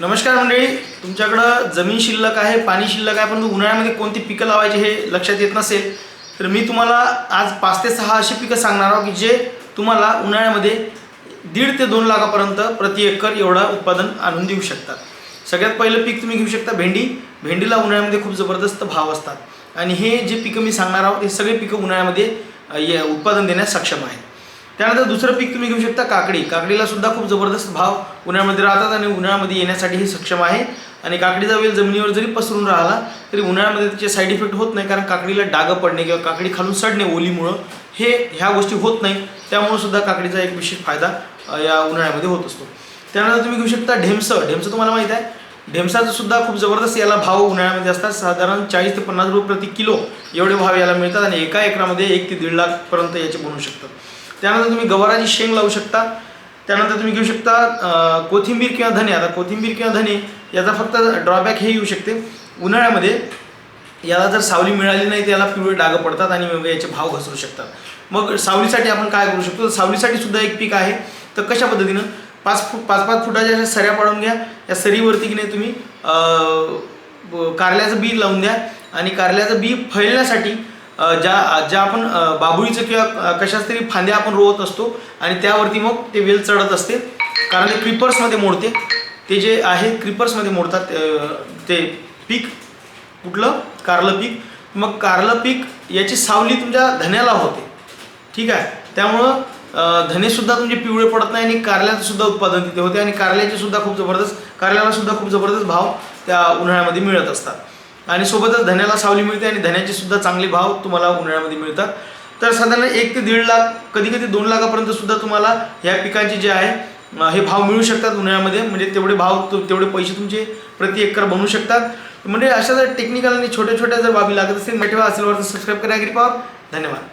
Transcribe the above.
नमस्कार मंडळी तुमच्याकडं जमीन शिल्लक आहे पाणी शिल्लक आहे परंतु उन्हाळ्यामध्ये कोणती पिकं लावायची हे लक्षात येत नसेल तर मी तुम्हाला आज पाच ते सहा अशी पिकं सांगणार आहोत की जे तुम्हाला उन्हाळ्यामध्ये दीड ते दोन लाखापर्यंत प्रति एकर एवढा उत्पादन आणून देऊ शकतात. सगळ्यात पहिलं पीक तुम्ही घेऊ शकता भेंडी. भेंडीला उन्हाळ्यामध्ये खूप जबरदस्त भाव असतात. आणि हे जे पिकं मी सांगणार आहोत हे सगळे पिकं उन्हाळ्यामध्ये उत्पादन देण्यास सक्षम आहेत. त्यानंतर दुसरं पीक तुम्ही घेऊ शकता काकडी. काकडीला सुद्धा खूप जबरदस्त भाव उन्हाळ्यामध्ये राहतात आणि उन्हाळ्यामध्ये येण्यासाठी हे सक्षम आहे. आणि काकडीचा वेल जमिनीवर जरी पसरून राहिला तरी उन्हाळ्यामध्ये त्याचे साईड इफेक्ट होत नाही कारण काकडीला डागं पडणे किंवा काकडी खालून सडणे ओलीमुळं हे ह्या गोष्टी होत नाही. त्यामुळे सुद्धा काकडीचा एक विशेष फायदा या उन्हाळ्यामध्ये होत असतो. त्यानंतर तुम्ही घेऊ शकता ढेमसं. ढेमसं तुम्हाला माहीत आहे. ढेमसाचं सुद्धा खूप जबरदस्त याला भाव उन्हाळ्यामध्ये असतात. साधारण चाळीस ते पन्नास रुपये प्रति किलो एवढे भाव याला मिळतात आणि एका एकरामध्ये एक ते दीड लाखपर्यंत याचे बनवू शकतात. त्यानंतर तुम्ही गवाराची शेंग लावू शकता. त्यानंतर तुम्ही घेऊ शकता कोथिंबीर किंवा धने. आता कोथिंबीर किंवा धने याचा फक्त ड्रॉबॅक हे येऊ शकते. उन्हाळ्यामध्ये याला जर सावली मिळाली नाही तर याला पिवळे डागं पडतात आणि मग याचे भाव घसरू शकतात. मग सावलीसाठी आपण काय करू शकतो? सावलीसाठी सुद्धा एक पीक आहे. तर कशा पद्धतीनं? पाच फूट पाच पाच फुटाच्या अशा सऱ्या पाडून घ्या. या सरीवरती की नाही तुम्ही कारल्याचं बी लावून द्या. आणि कारल्याचं बी फैलण्यासाठी ज्या ज्या आपण बाबुळीचं बाभुळीचं किंवा कशाच तरी फांद्या आपण रोवत असतो आणि त्यावरती मग ते वेल चढत असते. कारण ते क्रिपर्समध्ये मोडते. ते जे आहे क्रिपर्समध्ये मोडतात ते पीक कुठलं? कारलं पीक. मग कारलं पीक याची सावली तुमच्या धन्याला होते. ठीक आहे? त्यामुळं धनेसुद्धा तुमचे पिवळे पडत नाही आणि कारल्याचं सुद्धा उत्पादन तिथे होते आणि कारल्याचे सुद्धा खूप जबरदस्त कारल्याला सुद्धा खूप जबरदस्त भाव त्या उन्हाळ्यामध्ये मिळत असतात. आणि सोबतच धन्याला सावली मिळते आणि धन्याचे सुद्धा चांगले भाव तुम्हाला उन्हाळ्यामध्ये मिळतात. तर साधारण एक ते दीड लाख कधी कधी दोन लाखापर्यंत सुद्धा तुम्हाला ह्या पिकांचे जे आहे हे भाव मिळू शकतात उन्हाळ्यामध्ये. म्हणजे तेवढे भाव तेवढे पैसे तुमचे प्रति एकर बनू शकतात. म्हणजे अशा जर टेक्निकल आणि छोट्या छोट्या जर बाबी लागत असतील मेटेवा असेल वर सबस्क्राईब करा ॲग्री धन्यवाद.